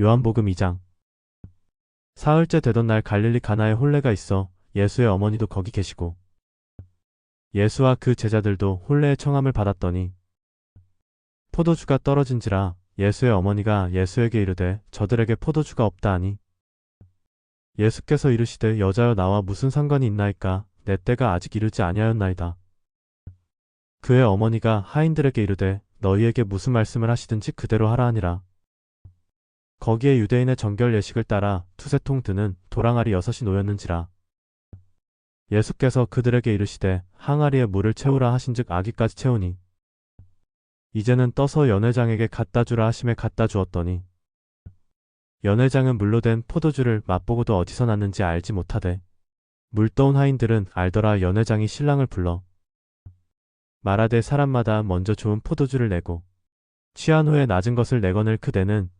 요한복음 2장 사흘째 되던 날 갈릴리 가나에 혼례가 있어 예수의 어머니도 거기 계시고 예수와 그 제자들도 혼례의 청함을 받았더니 포도주가 떨어진지라 예수의 어머니가 예수에게 이르되 저들에게 포도주가 없다 하니 예수께서 이르시되 여자여 나와 무슨 상관이 있나이까 내 때가 아직 이르지 아니하였나이다. 그의 어머니가 하인들에게 이르되 너희에게 무슨 말씀을 하시든지 그대로 하라 하니라. 거기에 유대인의 정결 예식을 따라 투세통 드는 도랑아리 여섯이 놓였는지라. 예수께서 그들에게 이르시되 항아리에 물을 채우라 하신즉 아기까지 채우니 이제는 떠서 연회장에게 갖다 주라 하심에 갖다 주었더니 연회장은 물로 된 포도주를 맛보고도 어디서 났는지 알지 못하되 물 떠온 하인들은 알더라 연회장이 신랑을 불러 말하되 사람마다 먼저 좋은 포도주를 내고 취한 후에 낮은 것을 내거늘 그대는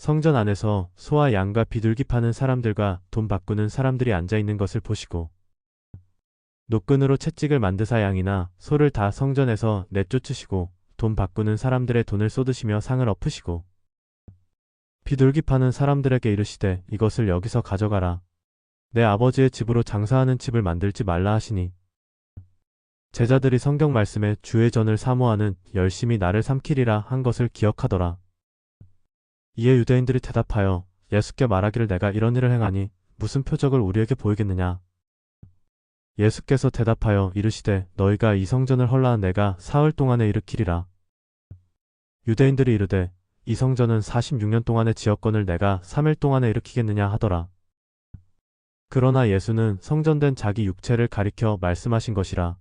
성전 안에서 소와 양과 비둘기 파는 사람들과 돈 바꾸는 사람들이 앉아 있는 것을 보시고 노끈으로 채찍을 만드사 양이나 소를 다 성전에서 내쫓으시고 돈 바꾸는 사람들의 돈을 쏟으시며 상을 엎으시고 비둘기 파는 사람들에게 이르시되 이것을 여기서 가져가라. 내 아버지의 집으로 장사하는 집을 만들지 말라 하시니 제자들이 성경 말씀에 주의 전을 사모하는 열심히 나를 삼키리라 한 것을 기억하더라. 이에 유대인들이 대답하여 예수께 말하기를 내가 이런 일을 행하니 무슨 표적을 우리에게 보이겠느냐. 예수께서 대답하여 이르시되 너희가 이 성전을 헐라한 내가 사흘 동안에 일으키리라. 유대인들이 이르되 이 성전은 46년 동안의 지역권을 내가 3일 동안에 일으키겠느냐 하더라. 그러나 예수는 성전된 자기 육체를 가리켜 말씀하신 것이라.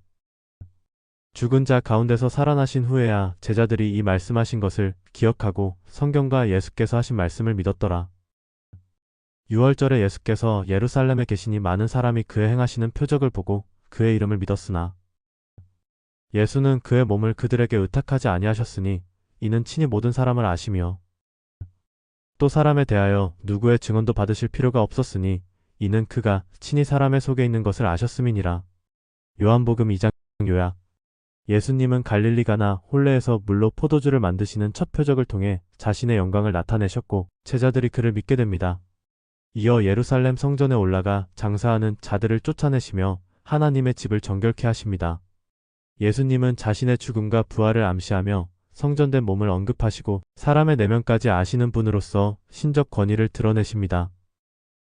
죽은 자 가운데서 살아나신 후에야 제자들이 이 말씀하신 것을 기억하고 성경과 예수께서 하신 말씀을 믿었더라. 6월절에 예수께서 예루살렘에 계시니 많은 사람이 그의 행하시는 표적을 보고 그의 이름을 믿었으나 예수는 그의 몸을 그들에게 의탁하지 아니하셨으니 이는 친히 모든 사람을 아시며 또 사람에 대하여 누구의 증언도 받으실 필요가 없었으니 이는 그가 친히 사람의 속에 있는 것을 아셨음이니라. 요한복음 2장 요약 예수님은 갈릴리 가나 홀레에서 물로 포도주를 만드시는 첫 표적을 통해 자신의 영광을 나타내셨고 제자들이 그를 믿게 됩니다. 이어 예루살렘 성전에 올라가 장사하는 자들을 쫓아내시며 하나님의 집을 정결케 하십니다. 예수님은 자신의 죽음과 부활을 암시하며 성전된 몸을 언급하시고 사람의 내면까지 아시는 분으로서 신적 권위를 드러내십니다.